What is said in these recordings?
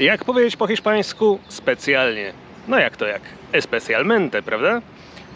Jak powiedzieć po hiszpańsku specjalnie? No jak to jak? Especialmente, prawda?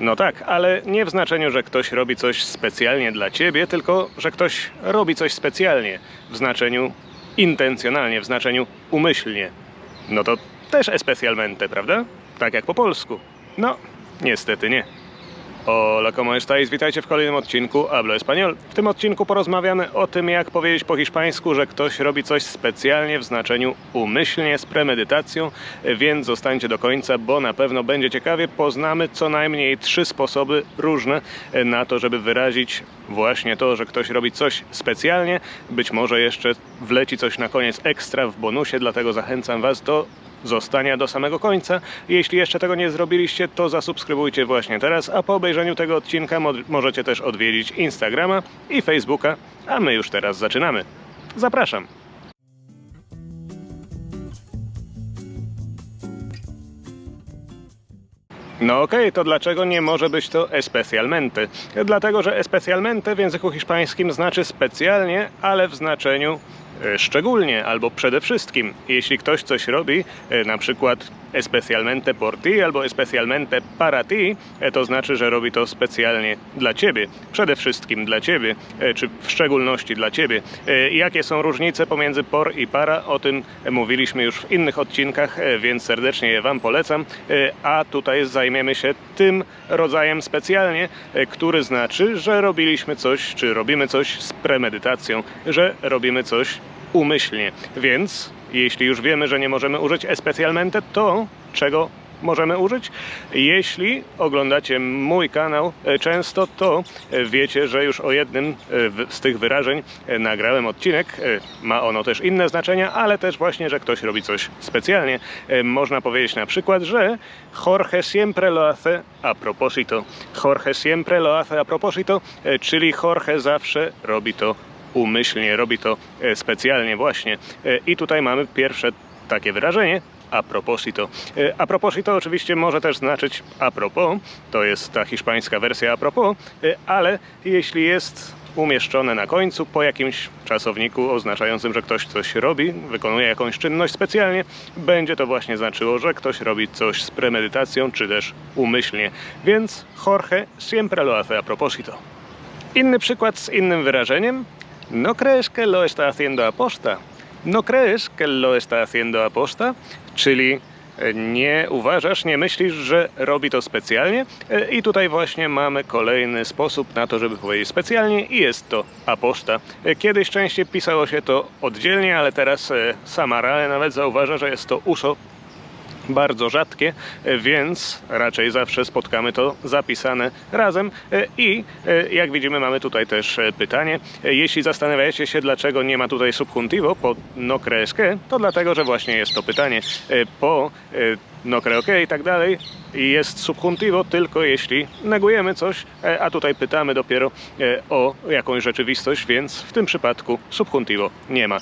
No tak, ale nie w znaczeniu, że ktoś robi coś specjalnie dla ciebie, tylko że ktoś robi coś specjalnie w znaczeniu intencjonalnie, w znaczeniu umyślnie. No to też especialmente, prawda? Tak jak po polsku. No, niestety nie. Hola, ¿cómo estáis? Witajcie w kolejnym odcinku Hablo Español. W tym odcinku porozmawiamy o tym, jak powiedzieć po hiszpańsku, że ktoś robi coś specjalnie w znaczeniu umyślnie, z premedytacją, więc zostańcie do końca, bo na pewno będzie ciekawie. Poznamy co najmniej trzy sposoby różne na to, żeby wyrazić właśnie to, że ktoś robi coś specjalnie. Być może jeszcze wleci coś na koniec ekstra w bonusie, dlatego zachęcam Was do zostania do samego końca. Jeśli jeszcze tego nie zrobiliście, to zasubskrybujcie właśnie teraz, a po obejrzeniu tego odcinka mo- możecie też odwiedzić Instagrama i Facebooka, a my już teraz zaczynamy. Zapraszam. No okej, to dlaczego nie może być to especialmente? Dlatego, że especialmente w języku hiszpańskim znaczy specjalnie, ale w znaczeniu szczególnie albo przede wszystkim. Jeśli ktoś coś robi, e, na przykład especialmente por ti albo especialmente para ti, e, to znaczy, że robi to specjalnie dla ciebie, przede wszystkim dla ciebie, e, czy w szczególności dla ciebie. E, Jakie są różnice pomiędzy por i para? O tym mówiliśmy już w innych odcinkach, więc serdecznie je Wam polecam. A tutaj zajmiemy się tym rodzajem specjalnie, który znaczy, że robiliśmy coś, czy robimy coś z premedytacją, że robimy coś umyślnie. Więc jeśli już wiemy, że nie możemy użyć especialmente, to czego możemy użyć? Jeśli oglądacie mój kanał e, często, to e, wiecie, że już o jednym e, z tych wyrażeń nagrałem odcinek. Ma ono też inne znaczenia, ale też właśnie, że ktoś robi coś specjalnie. Można powiedzieć na przykład, że Jorge siempre lo hace a propósito. Jorge siempre lo hace a propósito, czyli Jorge zawsze robi to umyślnie, robi to e, specjalnie właśnie. E, I tutaj mamy pierwsze takie wyrażenie, a proposito. E, A proposito oczywiście może też znaczyć a propos, to jest ta hiszpańska wersja a propos, ale jeśli jest umieszczone na końcu po jakimś czasowniku oznaczającym, że ktoś coś robi, wykonuje jakąś czynność specjalnie, będzie to właśnie znaczyło, że ktoś robi coś z premedytacją czy też umyślnie. Więc Jorge siempre lo hace a propósito. Inny przykład z innym wyrażeniem. No crees que lo está haciendo aposta. No crees que lo está haciendo aposta? Czyli e, nie uważasz, nie myślisz, że robi to specjalnie? E, I tutaj właśnie mamy kolejny sposób na to, żeby powiedzieć specjalnie i jest to aposta. E, Kiedyś częściej pisało się to oddzielnie, ale teraz e, Samarale nawet zauważa, że jest to uso bardzo rzadkie, e, więc raczej zawsze spotkamy to zapisane razem. E, I e, jak widzimy, mamy tutaj też pytanie. Jeśli zastanawiacie się, dlaczego nie ma tutaj subjuntivo po no que, to dlatego, że właśnie jest to pytanie. Po no creo que i tak dalej jest subjuntivo tylko jeśli negujemy coś, e, a tutaj pytamy dopiero e, o jakąś rzeczywistość, więc w tym przypadku subjuntivo nie ma. E,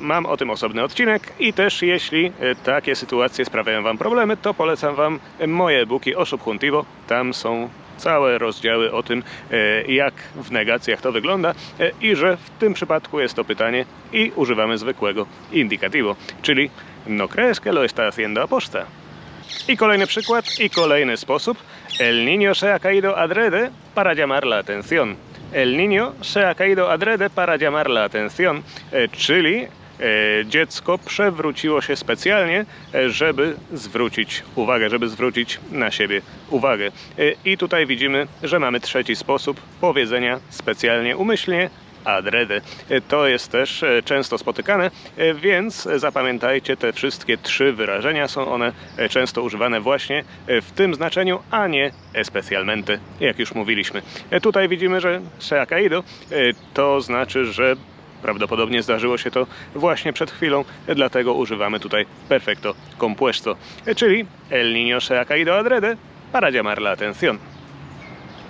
Mam o tym osobny odcinek i też jeśli takie sytuacje sprawiają Wam problemy, to polecam Wam moje e-booki o subjuntivo. Tam są całe rozdziały o tym, jak w negacjach to wygląda i że w tym przypadku jest to pytanie i używamy zwykłego indicativo, czyli no crees que lo está haciendo aposta. I kolejny przykład i kolejny sposób. El niño se ha caído adrede para llamar la atención. El niño se ha caído adrede para llamar la atención, e, czyli e, dziecko przewróciło się specjalnie, e, żeby zwrócić uwagę, żeby zwrócić na siebie uwagę. E, I tutaj widzimy, że mamy trzeci sposób powiedzenia specjalnie umyślnie E, To jest też e, często spotykane, e, więc zapamiętajcie te wszystkie trzy wyrażenia. Są one e, często używane właśnie w tym znaczeniu, a nie especialmente, jak już mówiliśmy. Tutaj widzimy, że se to znaczy, że Prawdopodobnie zdarzyło się to właśnie przed chwilą, dlatego używamy tutaj perfecto compuesto, czyli el niño se ha caído adrede para llamar la atención.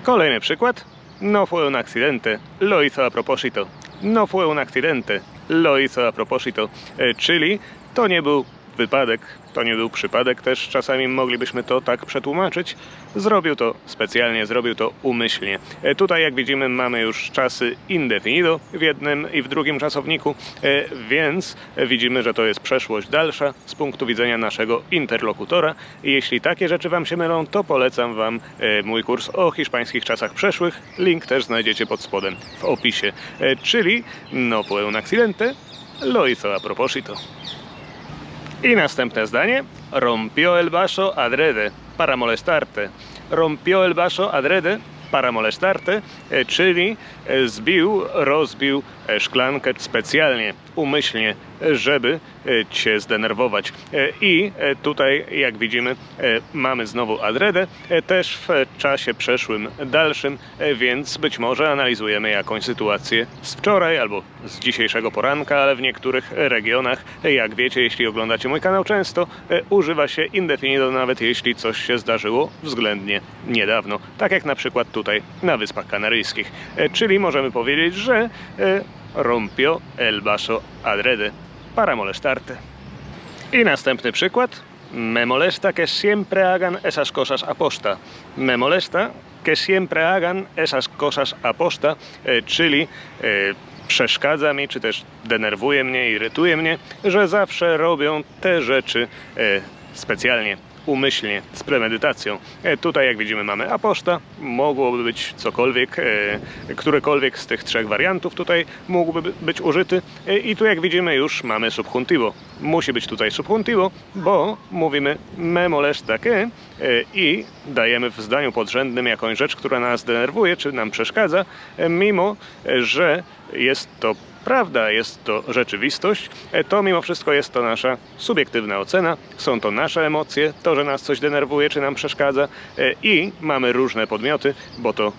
Kolejny przykład. No fue un accidente, lo hizo a propósito. No fue un accidente, lo hizo a propósito. E, Czyli to nie był wypadek, to nie był przypadek, też czasami moglibyśmy to tak przetłumaczyć. Zrobił to specjalnie, zrobił to umyślnie. E, Tutaj, jak widzimy, mamy już czasy indefinido w jednym i w drugim czasowniku, e, więc widzimy, że to jest przeszłość dalsza z punktu widzenia naszego interlokutora. Jeśli takie rzeczy Wam się mylą, to polecam Wam e, mój kurs o hiszpańskich czasach przeszłych. Link też znajdziecie pod spodem w opisie. Czyli no fue un accidente, lo hizo a propósito. I następne zdanie. Rompió el vaso adrede para molestarte. Rompió el vaso adrede para molestarte, e, czyli zbił, rozbił szklankę specjalnie, umyślnie, żeby cię zdenerwować. E, I e, tutaj, jak widzimy, e, mamy znowu adredę, e, też w czasie przeszłym, dalszym, e, więc być może analizujemy jakąś sytuację z wczoraj albo z dzisiejszego poranka, ale w niektórych regionach, e, jak wiecie, jeśli oglądacie mój kanał często, e, używa się indefinido nawet jeśli coś się zdarzyło względnie niedawno. Tak jak na przykład tutaj na Wyspach Kanaryjskich. E, Czyli możemy powiedzieć, że e, rompió el vaso adrede para molestarte. I następny przykład. Me molesta que siempre hagan esas cosas aposta. Me molesta que siempre hagan esas cosas aposta, e, czyli e, przeszkadza mi, czy też denerwuje mnie, irytuje mnie, że zawsze robią te rzeczy e, specjalnie, umyślnie, z premedytacją. E, Tutaj, jak widzimy, mamy aposta. Mogłoby być cokolwiek, e, którykolwiek z tych trzech wariantów tutaj mógłby by- być użyty. E, I tu, jak widzimy, już mamy subjuntivo. Musi być tutaj subjuntivo, bo mówimy me molesta que i dajemy w zdaniu podrzędnym jakąś rzecz, która nas denerwuje, czy nam przeszkadza, mimo że jest to prawda, jest to rzeczywistość, e, to mimo wszystko jest to nasza subiektywna ocena, są to nasze emocje, to, że nas coś denerwuje, czy nam przeszkadza e, i mamy różne podmioty, bo to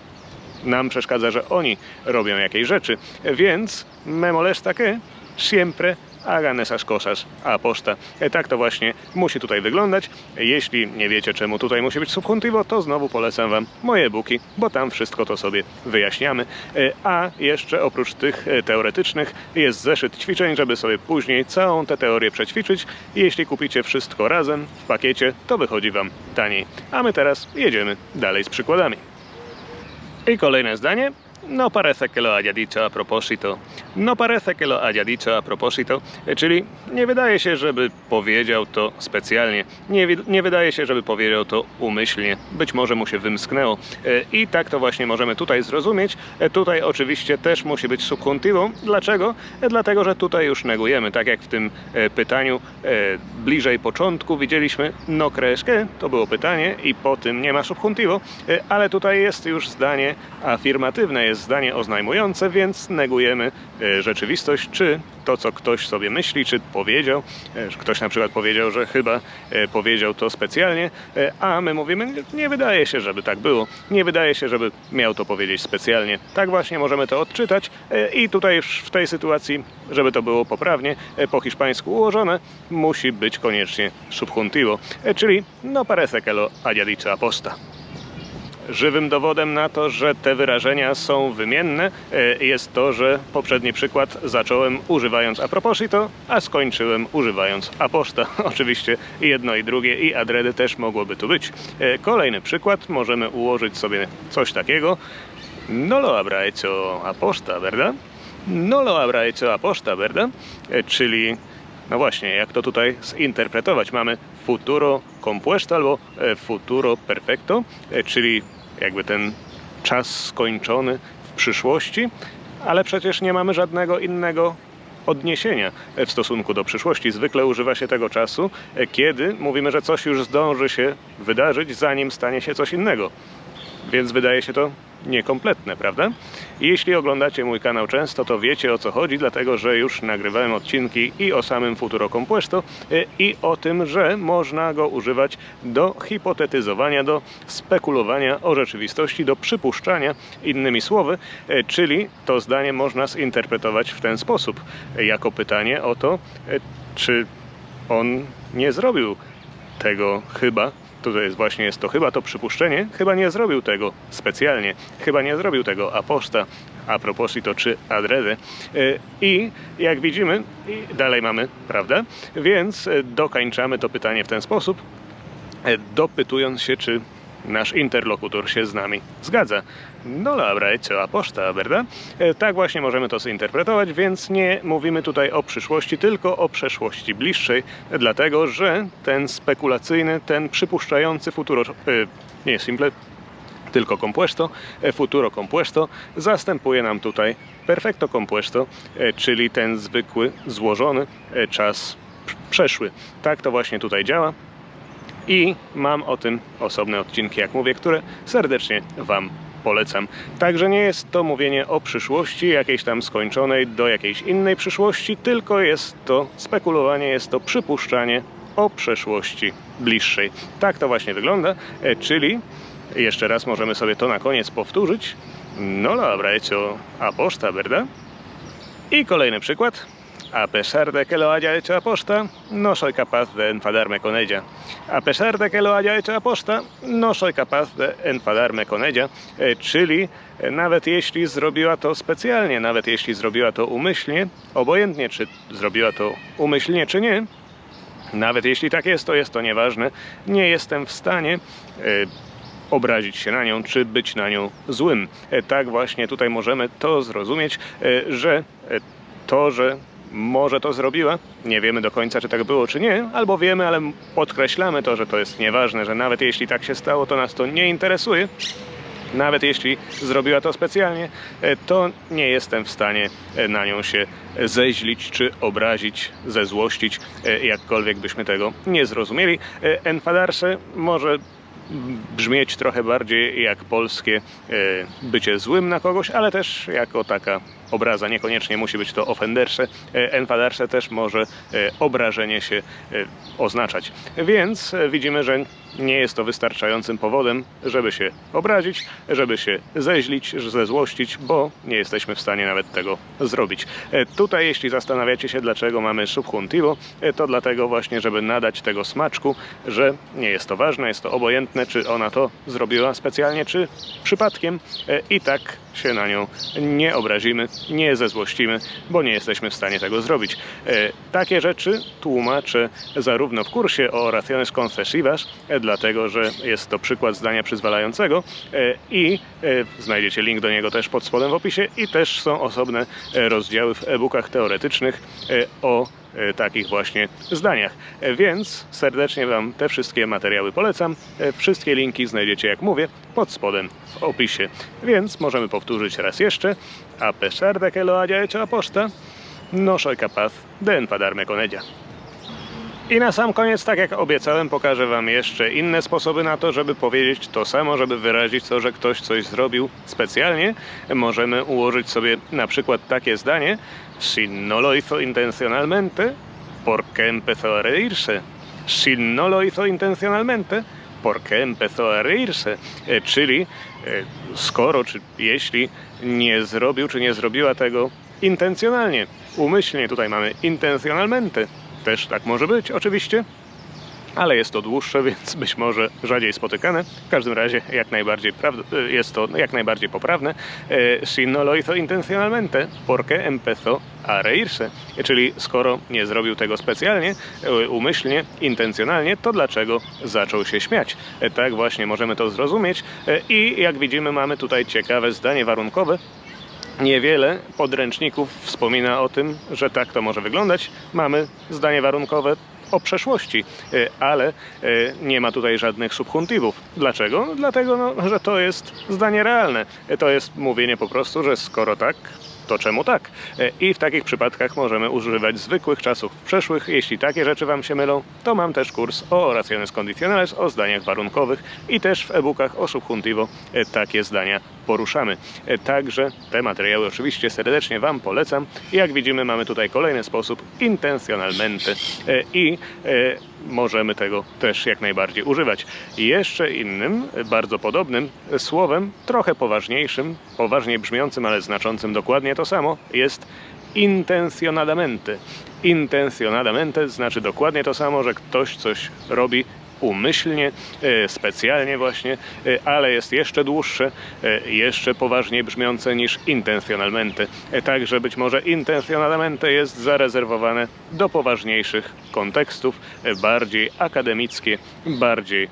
nam przeszkadza, że oni robią jakieś rzeczy, więc me molesta que siempre hagan esas cosas a posta. E, Tak to właśnie musi tutaj wyglądać. Jeśli nie wiecie, czemu tutaj musi być subjuntivo, to znowu polecam Wam moje e-booki, bo tam wszystko to sobie wyjaśniamy. E, A jeszcze oprócz tych e, teoretycznych jest zeszyt ćwiczeń, żeby sobie później całą tę teorię przećwiczyć. Jeśli kupicie wszystko razem w pakiecie, to wychodzi Wam taniej. A my teraz jedziemy dalej z przykładami. I kolejne zdanie. No parece que lo haya dicho a propósito. No parece que lo haya dicho a propósito. E, Czyli nie wydaje się, żeby powiedział to specjalnie. Nie, nie wydaje się, żeby powiedział to umyślnie. Być może mu się wymsknęło. E, I tak to właśnie możemy tutaj zrozumieć. E, Tutaj oczywiście też musi być subjuntivo. Dlaczego? E, Dlatego, że tutaj już negujemy. Tak jak w tym pytaniu bliżej początku widzieliśmy no que, to było pytanie i po tym nie ma subjuntivo, ale tutaj jest już zdanie afirmatywne, jest zdanie oznajmujące, więc negujemy e, rzeczywistość, czy to, co ktoś sobie myśli, czy powiedział. E, Ktoś na przykład powiedział, że chyba e, powiedział to specjalnie, a my mówimy, nie- wydaje się, żeby tak było. Nie wydaje się, żeby miał to powiedzieć specjalnie. Tak właśnie możemy to odczytać i tutaj w tej sytuacji, żeby to było poprawnie, po hiszpańsku ułożone, musi być koniecznie subjuntivo, czyli no parece que lo haya dicho aposta. Żywym dowodem na to, że te wyrażenia są wymienne, e, jest to, że poprzedni przykład zacząłem używając a proposito, a skończyłem używając aposta. Oczywiście jedno i drugie i adredy też mogłoby tu być. E, Kolejny przykład, możemy ułożyć sobie coś takiego. No lo habrá hecho aposta, ¿verdad? No lo habrá hecho aposta, ¿verdad? E, Czyli no właśnie, jak to tutaj zinterpretować? Mamy futuro compuesto albo futuro perfecto, czyli jakby ten czas skończony w przyszłości, ale przecież nie mamy żadnego innego odniesienia w stosunku do przyszłości. Zwykle używa się tego czasu, kiedy mówimy, że coś już zdąży się wydarzyć, zanim stanie się coś innego. Więc wydaje się to niekompletne, prawda? Jeśli oglądacie mój kanał często, to wiecie o co chodzi, dlatego że już nagrywałem odcinki i o samym Futuro Compuesto y, i o tym, że można go używać do hipotetyzowania, do spekulowania o rzeczywistości, do przypuszczania, innymi słowy, y, czyli to zdanie można zinterpretować w ten sposób, jako pytanie o to, y, czy on nie zrobił tego chyba. Tutaj jest właśnie jest to chyba to przypuszczenie. Chyba nie zrobił tego specjalnie. Chyba nie zrobił tego aposta. a proposito czy adrede. I jak widzimy, dalej mamy, prawda? Więc e, dokańczamy to pytanie w ten sposób, e, dopytując się, czy nasz interlokutor się z nami zgadza. No dobra, co aposta, prawda? E, Tak właśnie możemy to zinterpretować, więc nie mówimy tutaj o przyszłości, tylko o przeszłości bliższej, dlatego że ten spekulacyjny, ten przypuszczający futuro, e, nie simple, tylko compuesto, e, futuro compuesto, zastępuje nam tutaj perfecto compuesto, czyli ten zwykły, złożony czas przeszły. Tak to właśnie tutaj działa. I mam o tym osobne odcinki, jak mówię, które serdecznie Wam polecam. Także nie jest to mówienie o przyszłości jakiejś tam skończonej do jakiejś innej przyszłości, tylko jest to spekulowanie, jest to przypuszczanie o przeszłości bliższej. Tak to właśnie wygląda, e, czyli jeszcze raz możemy sobie to na koniec powtórzyć. No dobra, hecho aposta, ¿verdad? I kolejny przykład. A pesar de que lo haya hecho aposta, no soy capaz de enfadarme con ella. A pesar de que lo haya hecho aposta, no soy capaz de enfadarme con ella. E, Czyli e, nawet jeśli zrobiła to specjalnie, nawet jeśli zrobiła to umyślnie, obojętnie czy zrobiła to umyślnie czy nie, nawet jeśli tak jest, to jest to nieważne. Nie jestem w stanie e, obrazić się na nią, czy być na nią złym. E, Tak właśnie tutaj możemy to zrozumieć, że to, że może to zrobiła, nie wiemy do końca, czy tak było, czy nie, albo wiemy, ale podkreślamy to, że to jest nieważne, że nawet jeśli tak się stało, to nas to nie interesuje. Nawet jeśli zrobiła to specjalnie, e, to nie jestem w stanie e, na nią się zeźlić czy obrazić, zezłościć, e, jakkolwiek byśmy tego nie zrozumieli. Enfadarse może brzmieć trochę bardziej jak polskie bycie złym na kogoś, ale też jako taka obraza. Niekoniecznie musi być to ofenderse. E, Enfadarse też może e, obrażenie się e, oznaczać. Więc widzimy, że nie jest to wystarczającym powodem, żeby się obrazić, żeby się zeźlić, zezłościć, bo nie jesteśmy w stanie nawet tego zrobić. E, Tutaj, jeśli zastanawiacie się, dlaczego mamy subjuntivo, e, to dlatego właśnie, żeby nadać tego smaczku, że nie jest to ważne, jest to obojętne, czy ona to zrobiła specjalnie, czy przypadkiem e, i tak się na nią nie obrazimy, nie zezłościmy, bo nie jesteśmy w stanie tego zrobić. Takie rzeczy tłumaczę zarówno w kursie o oraciones concesivas, e, dlatego że jest to przykład zdania przyzwalającego e, i e, znajdziecie link do niego też pod spodem w opisie i też są osobne e, rozdziały w e-bookach teoretycznych o takich właśnie zdaniach. Więc serdecznie Wam te wszystkie materiały polecam. Wszystkie linki znajdziecie, jak mówię, pod spodem w opisie. Więc możemy powtórzyć raz jeszcze. A pesar de que lo haya hecho aposta, no soy capaz de enfadarme con ella. I na sam koniec, tak jak obiecałem, pokażę Wam jeszcze inne sposoby na to, żeby powiedzieć to samo, żeby wyrazić to, że ktoś coś zrobił specjalnie. Możemy ułożyć sobie na przykład takie zdanie: Si no lo hizo intencionalmente, ¿por qué empezó a reírse? Si no lo hizo intencionalmente, ¿por qué empezó a reírse? E, Czyli e, skoro, czy jeśli nie zrobił, czy nie zrobiła tego intencjonalnie, umyślnie, tutaj mamy intencjonalmente, też tak może być, oczywiście, ale jest to dłuższe, więc być może rzadziej spotykane. W każdym razie jak najbardziej prawd- jest to jak najbardziej poprawne. E, Si no lo hizo intencionalmente, porque empezó a reírse. Czyli skoro nie zrobił tego specjalnie, e, umyślnie, intencjonalnie, to dlaczego zaczął się śmiać? Tak właśnie możemy to zrozumieć. I jak widzimy mamy tutaj ciekawe zdanie warunkowe, Niewiele podręczników wspomina o tym, że tak to może wyglądać. Mamy zdanie warunkowe o przeszłości, e, ale e, nie ma tutaj żadnych subjuntywów. Dlaczego? Dlatego, no, że to jest zdanie realne. To jest mówienie po prostu, że skoro tak, to czemu tak? E, I w takich przypadkach możemy używać zwykłych czasów przeszłych. Jeśli takie rzeczy Wam się mylą, to mam też kurs o oraciones condicionales, o zdaniach warunkowych i też w e-bookach o subjuntivo e, takie zdania poruszamy. E, Także te materiały oczywiście serdecznie Wam polecam. Jak widzimy mamy tutaj kolejny sposób intencionalmente E, i możemy tego też jak najbardziej używać. Jeszcze innym, bardzo podobnym słowem, trochę poważniejszym, poważniej brzmiącym, ale znaczącym dokładnie to samo, jest intencionadamente. Intencionadamente znaczy dokładnie to samo, że ktoś coś robi umyślnie, e, specjalnie właśnie, e, ale jest jeszcze dłuższe, e, jeszcze poważniej brzmiące niż intencjonalmente. Także być może intencjonalmente jest zarezerwowane do poważniejszych kontekstów, bardziej akademickie, bardziej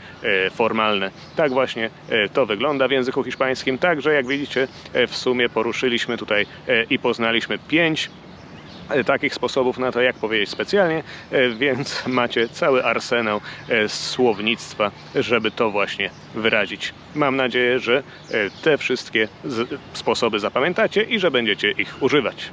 formalne. Tak właśnie to wygląda w języku hiszpańskim. Także jak widzicie, w sumie poruszyliśmy tutaj i poznaliśmy pięć takich sposobów na to, jak powiedzieć specjalnie, e, więc macie cały arsenał e, słownictwa, żeby to właśnie wyrazić. Mam nadzieję, że e, te wszystkie sposoby zapamiętacie i że będziecie ich używać.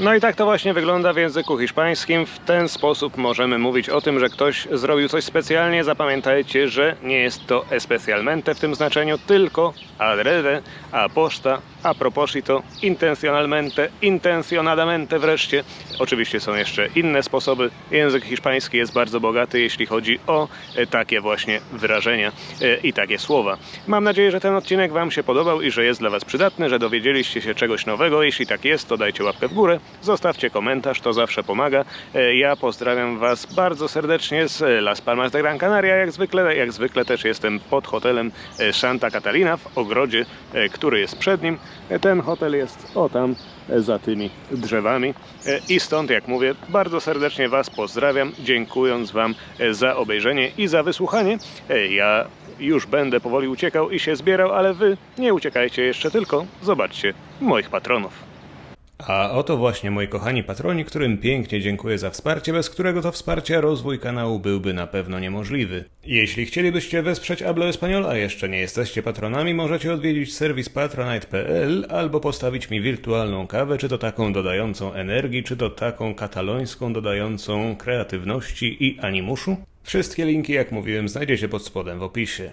No i tak to właśnie wygląda w języku hiszpańskim. W ten sposób możemy mówić o tym, że ktoś zrobił coś specjalnie. Zapamiętajcie, że nie jest to especialmente w tym znaczeniu, tylko adrede, a posta, a proposito, intencionalmente, intencionadamente wreszcie. Oczywiście są jeszcze inne sposoby. Język hiszpański jest bardzo bogaty, jeśli chodzi o e, takie właśnie wyrażenia e, i takie słowa. Mam nadzieję, że ten odcinek Wam się podobał i że jest dla Was przydatny, że dowiedzieliście się czegoś nowego. Jeśli tak jest, to dajcie łapkę w górę, zostawcie komentarz, to zawsze pomaga. E, Ja pozdrawiam Was bardzo serdecznie z Las Palmas de Gran Canaria, jak zwykle. Jak zwykle też jestem pod hotelem e, Santa Catalina w ogrodzie, e, który jest przed nim. E, Ten hotel jest o tam e, za tymi drzewami. E, I stąd, jak mówię, bardzo serdecznie Was pozdrawiam, dziękując Wam e, za obejrzenie i za wysłuchanie. E, Ja już będę powoli uciekał i się zbierał, ale Wy nie uciekajcie jeszcze, tylko zobaczcie moich patronów. A oto właśnie moi kochani patroni, którym pięknie dziękuję za wsparcie, bez którego to wsparcia rozwój kanału byłby na pewno niemożliwy. Jeśli chcielibyście wesprzeć Hablo Español, a jeszcze nie jesteście patronami, możecie odwiedzić serwis patronite.pl albo postawić mi wirtualną kawę, czy to taką dodającą energii, czy to taką katalońską dodającą kreatywności i animuszu. Wszystkie linki, jak mówiłem, znajdziecie pod spodem w opisie.